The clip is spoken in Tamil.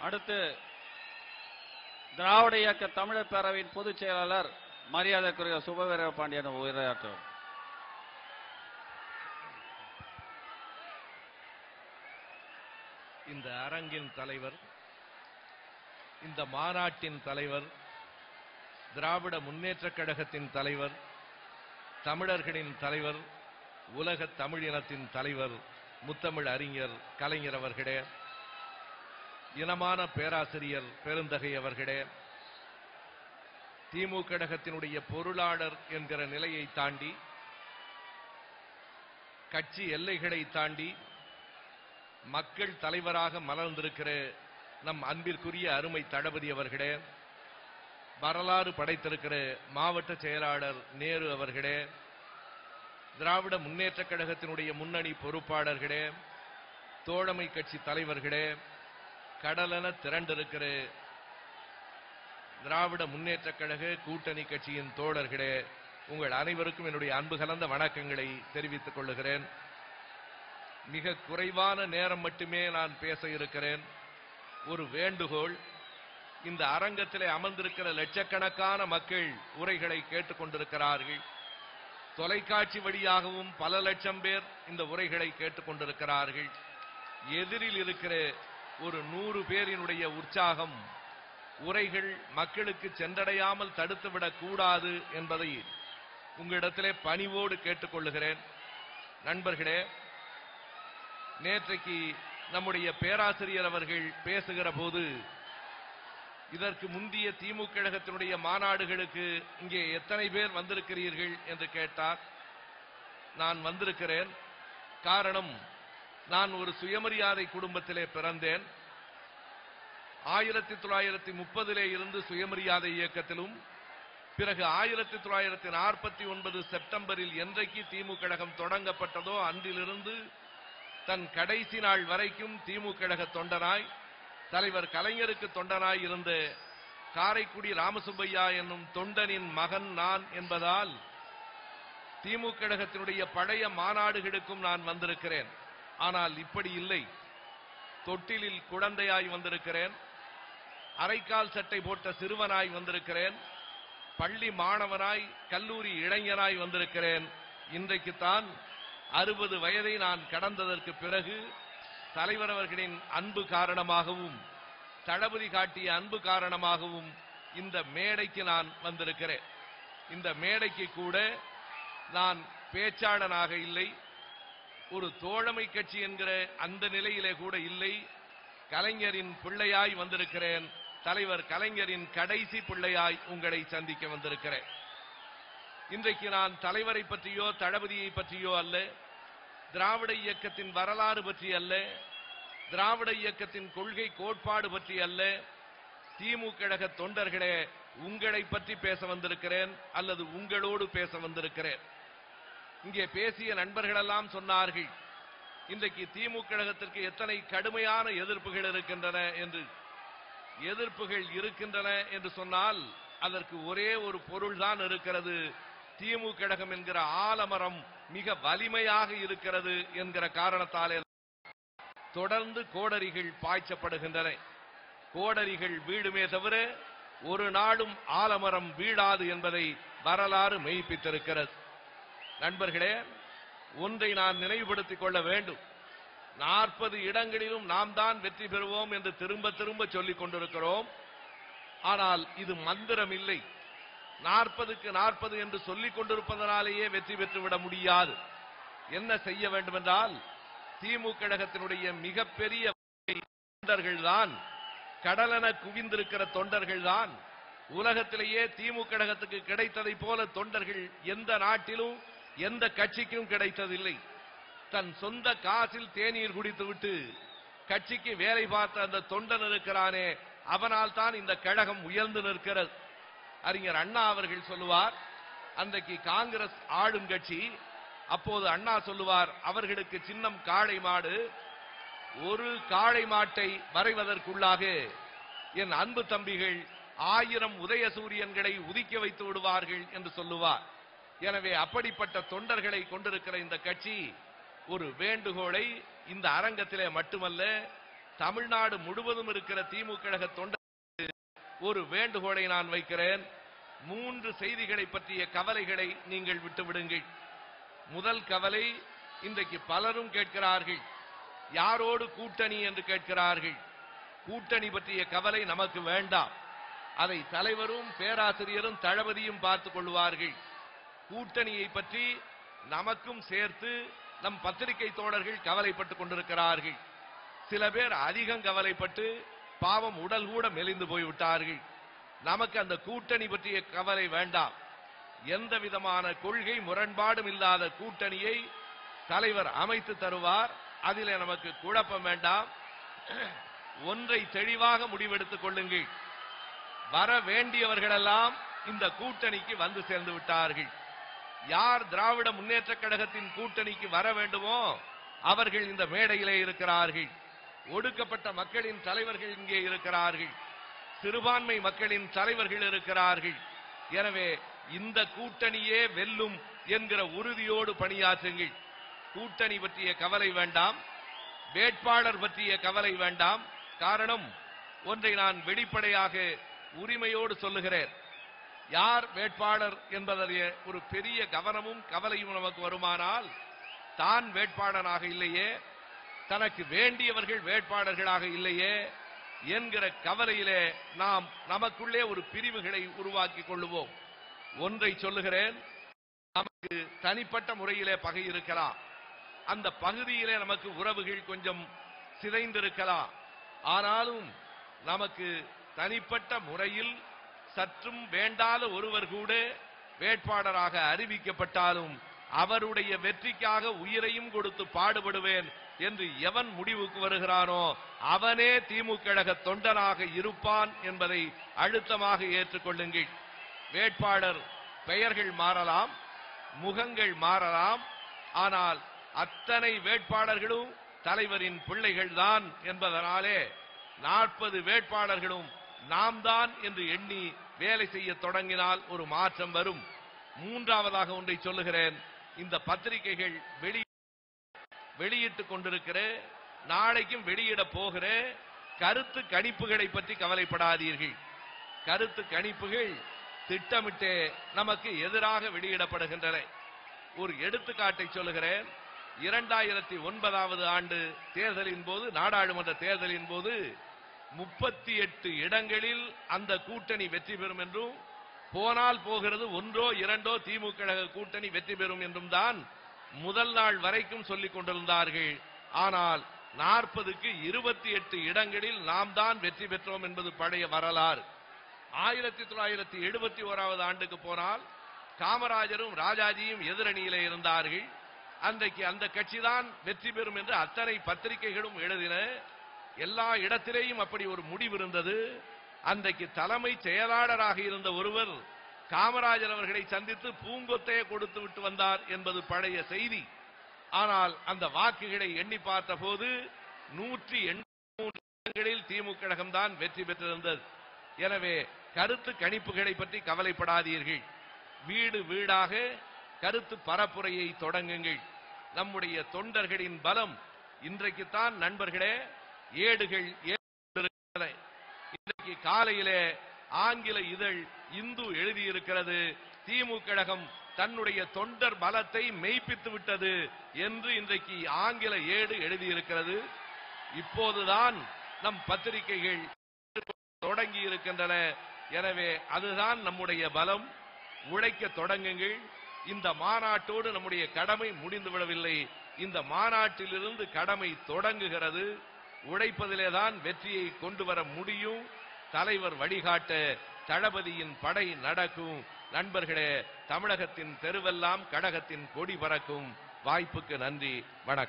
அடுத்து திராவிட இயக்க தமிழர் பேரவையின் பொதுச் செயலாளர் மரியாதைக்குரிய சுபவீர பாண்டியன் உரையாற்றுவார். இந்த அரங்கின் தலைவர் இந்த மாநாட்டின் தலைவர் திராவிட முன்னேற்றக் கழகத்தின் தலைவர் தமிழர்களின் தலைவர் உலக தமிழினத்தின் தலைவர் முத்தமிழ் அறிஞர் கலைஞர் அவர்களே இனமான பேராசிரியர் பெருந்தகை அவர்களே திமுக கழகத்தினுடைய பொருளாளர் என்கிற நிலையை தாண்டி கட்சி எல்லைகளை தாண்டி மக்கள் தலைவராக மலர்ந்திருக்கிற நம் அன்பிற்குரிய அருமை தளபதி அவர்களே வரலாறு படைத்திருக்கிற மாவட்ட செயலாளர் நேரு அவர்களே திராவிட முன்னேற்றக் கழகத்தினுடைய முன்னணி பொறுப்பாளர்களே தோழமை கட்சி தலைவர்களே கடலென திரண்டிருக்கிற. திராவிட முன்னேற்ற கழக கூட்டணி கட்சியின் தோழர்களே உங்கள் அனைவருக்கும் என்னுடைய அன்பு கலந்த வணக்கங்களை தெரிவித்துக் கொள்ளுகிறேன் மிக குறைவான நேரம் மட்டுமே நான் பேச இருக்கிறேன். ஒரு வேண்டுகோள் இந்த அரங்கத்திலே அமர்ந்திருக்கிற லட்சக்கணக்கான மக்கள் உரைகளை கேட்டுக்கொண்டிருக்கிறார்கள் தொலைக்காட்சி வழியாகவும் பல லட்சம் பேர் இந்த உரைகளை கேட்டுக்கொண்டிருக்கிறார்கள் எதிரில் இருக்கிற ஒரு நூறு பேரினுடைய உற்சாகம் உரைகள் மக்களுக்கு சென்றடையாமல் தடுத்துவிடக் கூடாது என்பதை உங்களிடத்திலே பணிவோடு கேட்டுக்கொள்ளுகிறேன். நண்பர்களே நேற்றைக்கு நம்முடைய பேராசிரியர் அவர்கள் பேசுகிற போது இதற்கு முந்திய திமுக கழகத்தினுடைய மாநாடுகளுக்கு இங்கே எத்தனை பேர் வந்திருக்கிறீர்கள் என்று கேட்டார். நான் வந்திருக்கிறேன். காரணம் நான் ஒரு சுயமரியாதை குடும்பத்திலே பிறந்தேன். ஆயிரத்தி தொள்ளாயிரத்தி முப்பதிலே இருந்து சுயமரியாதை இயக்கத்திலும் பிறகு ஆயிரத்தி தொள்ளாயிரத்தி நாற்பத்தி ஒன்பது செப்டம்பரில் என்றைக்கு திமுக கழகம் தொடங்கப்பட்டதோ அன்றிலிருந்து தன் கடைசி நாள் வரைக்கும் திமுக கழக தொண்டனாய் தலைவர் கலைஞருக்கு தொண்டனாய் இருந்த காரைக்குடி ராமசுப்பையா என்னும் தொண்டனின் மகன் நான் என்பதால் திமுக கழகத்தினுடைய பழைய மாநாடுகளுக்கும் நான் வந்திருக்கிறேன். ஆனால் இப்படி இல்லை. தொட்டிலில் குழந்தையாய் வந்திருக்கிறேன். அரைக்கால் சட்டை போட்ட சிறுவனாய் வந்திருக்கிறேன். பள்ளி மாணவனாய் கல்லூரி இளைஞனாய் வந்திருக்கிறேன். இன்றைக்கு தான் அறுபது வயதை நான் கடந்ததற்கு பிறகு தலைவர் அவர்களின் அன்பு காரணமாகவும் தளபதி காட்டிய அன்பு காரணமாகவும் இந்த மேடைக்கு நான் வந்திருக்கிறேன். இந்த மேடைக்கு கூட நான் பேச்சாளனாக இல்லை. ஒரு தோழமை கட்சி என்கிற அந்த நிலையிலே கூட இல்லை. கலைஞரின் பிள்ளையாய் வந்திருக்கிறேன். தலைவர் கலைஞரின் கடைசி பிள்ளையாய் உங்களை சந்திக்க வந்திருக்கிறேன். இன்றைக்கு நான் தலைவரை பற்றியோ தளபதியை பற்றியோ அல்ல. திராவிட இயக்கத்தின் வரலாறு பற்றி அல்ல. திராவிட இயக்கத்தின் கொள்கை கோட்பாடு பற்றி அல்ல. திமுக கழக தொண்டர்களே உங்களை பற்றி பேச வந்திருக்கிறேன் அல்லது உங்களோடு பேச வந்திருக்கிறேன். இங்கே பேசிய நண்பர்களெல்லாம் சொன்னார்கள் இன்றைக்கு திமுக கழகத்திற்கு எத்தனை கடுமையான எதிர்ப்புகள் இருக்கின்றன என்று. எதிர்ப்புகள் இருக்கின்றன என்று சொன்னால் அதற்கு ஒரே ஒரு பொருள்தான் இருக்கிறது. திமுக கழகம் என்கிற ஆலமரம் மிக வலிமையாக இருக்கிறது என்கிற காரணத்தாலே தொடர்ந்து கோடரிகள் பாய்ச்சப்படுகின்றன. கோடரிகள் வீடுமே தவிர ஒரு நாளும் ஆலமரம் வீழாது என்பதை வரலாறு மெய்ப்பித்திருக்கிறது. நண்பர்களே ஒன்றை நான் நினைவுபடுத்திக் கொள்ள வேண்டும். நாற்பது இடங்களிலும் நாம் தான் வெற்றி பெறுவோம் என்று திரும்ப திரும்ப சொல்லிக் கொண்டிருக்கிறோம். ஆனால் இது மந்திரம் இல்லை. நாற்பதுக்கு நாற்பது என்று சொல்லிக் கொண்டிருப்பதனாலேயே வெற்றி பெற்றுவிட முடியாது. என்ன செய்ய வேண்டும் என்றால் திமுக கழகத்தினுடைய மிகப்பெரிய தொண்டர்கள் தான் கடலென குவிந்திருக்கிற தொண்டர்கள் தான் உலகத்திலேயே திமுக கழகத்துக்கு கிடைத்ததை போல தொண்டர்கள் எந்த நாட்டிலும் எந்த கட்சிக்கும் கிடைத்ததில்லை. தன் சொந்த காசில் தேநீர் குடித்துவிட்டு கட்சிக்கு வேலை பார்த்த அந்த தொண்டன் இருக்கிறானே அவனால் தான் இந்த கழகம் உயர்ந்து நிற்கிறது. அறிஞர் அண்ணா அவர்கள் சொல்லுவார் அன்றைக்கு காங்கிரஸ் ஆளும் கட்சி. அப்போது அண்ணா சொல்லுவார் அவர்களுக்கு சின்னம் காளை மாடு ஒரு காளை மாட்டை வரைவதற்குள்ளாக என் அன்பு தம்பிகள் ஆயிரம் உதய சூரியன்களை உதிக்க வைத்து விடுவார்கள் என்று சொல்லுவார். எனவே அப்படிப்பட்ட தொண்டர்களை கொண்டிருக்கிற இந்த கட்சி ஒரு வேண்டுகோளை இந்த அரங்கத்திலே மட்டுமல்ல தமிழ்நாடு முழுவதும் இருக்கிற திமுக கழக தொண்டர்களுக்கு ஒரு வேண்டுகோளை நான் வைக்கிறேன். மூன்று செய்திகளை பற்றிய கவலைகளை நீங்கள் விட்டுவிடுங்கள் முதல் கவலை இன்றைக்கு பலரும் கேட்கிறார்கள். யாரோடு கூட்டணி என்று கேட்கிறார்கள்? கூட்டணி பற்றிய கவலை நமக்கு வேண்டாம். அதை தலைவரும் பேராசிரியரும் தளபதியும் பார்த்துக் கொள்வார்கள். கூட்டணியை பற்றி நமக்கும் சேர்த்து நம் பத்திரிகை தோழர்கள் கவலைப்பட்டுக் கொண்டிருக்கிறார்கள். சில பேர் அதிகம் கவலைப்பட்டு பாவம் உடல் கூட மெலிந்து போய்விட்டார்கள். நமக்கு அந்த கூட்டணி பற்றிய கவலை வேண்டாம். எந்த விதமான கொள்கை முரண்பாடும் இல்லாத கூட்டணியை தலைவர் அமைத்து தருவார். அதில் நமக்கு குழப்பம் வேண்டாம். ஒன்றை தெளிவாக முடிவெடுத்துக் கொள்ளுங்கள். வர வேண்டியவர்களெல்லாம் இந்த கூட்டணிக்கு வந்து சேர்ந்து விட்டார்கள். யார் திராவிட முன்னேற்ற கழகத்தின் கூட்டணிக்கு வர வேண்டுமோ அவர்கள் இந்த மேடையிலே இருக்கிறார்கள். ஒடுக்கப்பட்ட மக்களின் தலைவர்கள் இங்கே இருக்கிறார்கள். சிறுபான்மை மக்களின் தலைவர்கள் இருக்கிறார்கள். எனவே இந்த கூட்டணியே வெல்லும் என்கிற உறுதியோடு பணியாற்றுங்கள். கூட்டணி பற்றிய கவலை வேண்டாம். வேட்பாளர் பற்றிய கவலை வேண்டாம். காரணம் ஒன்றை நான் வெளிப்படையாக உரிமையோடு சொல்லுகிறேன். யார் வேட்பாளர் என்பதிலே ஒரு பெரிய கவனமும் கவலையும் நமக்கு வருமானால் தான் வேட்பாளராக இல்லையே தனக்கு வேண்டியவர்கள் வேட்பாளர்களாக இல்லையே என்கிற கவலையிலே நாம் நமக்குள்ளே ஒரு பிரிவுகளை உருவாக்கிக் கொள்ளுவோம். ஒன்றை சொல்லுகிறேன் நமக்கு தனிப்பட்ட முறையிலே பகை இருக்கலாம். அந்த பகுதியிலே நமக்கு உறவுகள் கொஞ்சம் சிதைந்திருக்கலாம். ஆனாலும் நமக்கு தனிப்பட்ட முறையில் சற்றும் வேண்டாத ஒருவர் கூட வேட்பாளராக அறிவிக்கப்பட்டாலும் அவருடைய வெற்றிக்காக உயிரையும் கொடுத்து பாடுபடுவேன் என்று எவன் முடிவுக்கு வருகிறானோ அவனே திமுக கழக தொண்டனாக இருப்பான் என்பதை அழுத்தமாக ஏற்றுக்கொள்ளுங்கள். வேட்பாளர் பெயர்கள் மாறலாம் முகங்கள் மாறலாம் ஆனால் அத்தனை வேட்பாளர்களும் தலைவரின் பிள்ளைகள்தான் என்பதனாலே நாற்பது வேட்பாளர்களும் நாம் தான் என்று எண்ணி வேலை செய்ய தொடங்கினால் ஒரு மாற்றம் வரும். மூன்றாவதாக ஒன்றை சொல்லுகிறேன். இந்த பத்திரிகைகள் வெளி வெளியிட்டுக் கொண்டிருக்கிற நாளைக்கும் வெளியிட போகிற கருத்து கணிப்புகளை பற்றி கவலைப்படாதீர்கள். கருத்து கணிப்புகள் திட்டமிட்டே நமக்கு எதிராக வெளியிடப்படுகின்றன. ஒரு எடுத்துக்காட்டை சொல்லுகிறேன். இரண்டாயிரத்தி ஒன்பதாவது ஆண்டு தேர்தலின் போது நாடாளுமன்ற தேர்தலின் போது முப்பத்தி எட்டு இடங்களில் அந்த கூட்டணி வெற்றி பெறும் என்றும் போனால் போகிறது ஒன்றோ இரண்டோ திமுக கூட்டணி வெற்றி பெறும் என்றும் தான் முதல் நாள் வரைக்கும் சொல்லிக் கொண்டிருந்தார்கள். ஆனால் நாற்பதுக்கு இருபத்தி எட்டு இடங்களில் நாம் தான் வெற்றி பெற்றோம் என்பது பழைய வரலாறு. ஆயிரத்தி தொள்ளாயிரத்தி எழுபத்தி ஓராவது ஆண்டுக்கு போனால் காமராஜரும் ராஜாஜியும் எதிரணியிலே இருந்தார்கள். அன்றைக்கு அந்த கட்சிதான் வெற்றி பெறும் என்று அத்தனை பத்திரிகைகளும் எழுதின எல்லா இடத்திலேயும் அப்படி ஒரு முடிவு இருந்தது. அன்றைக்கு தலைமை செயலாளராக இருந்த ஒருவர் காமராஜர் அவர்களை சந்தித்து பூங்கொத்தையை கொடுத்து விட்டு வந்தார் என்பது பழைய செய்தி. ஆனால் அந்த வாக்குகளை எண்ணி பார்த்த போது நூற்றி எண்பத்தி இடங்களில் திமுக கழகம்தான் வெற்றி பெற்றிருந்தது. எனவே கருத்து கணிப்புகளை பற்றி கவலைப்படாதீர்கள். வீடு வீடாக கருத்து பரப்புரையை தொடங்குங்கள். நம்முடைய தொண்டர்களின் பலம். இன்றைக்குத்தான் நண்பர்களே ஏடுகள் இன்றைக்கு காலையிலே ஆங்கில இதழ் இந்து எழுதியிருக்கிறது. திமுக கழகம் தன்னுடைய தொண்டர் பலத்தை மெய்ப்பித்து விட்டது என்று இன்றைக்கு ஆங்கில ஏடு எழுதியிருக்கிறது. இப்போதுதான் நம் பத்திரிகைகள் தொடங்கி இருக்கின்றன. எனவே அதுதான் நம்முடைய பலம். உழைக்க தொடங்குங்கள். இந்த மாநாட்டோடு நம்முடைய கடமை முடிந்து விடவில்லை. இந்த மாநாட்டிலிருந்து கடமை தொடங்குகிறது. உழைப்பதிலே தான் வெற்றியை கொண்டு வர முடியும். தலைவர் வழிகாட்ட தளபதியின் படை நடக்கும். நண்பர்களே தமிழகத்தின் தெருவெல்லாம் கழகத்தின் கொடி பறக்கும். வாய்ப்புக்கு நன்றி வணக்கம்.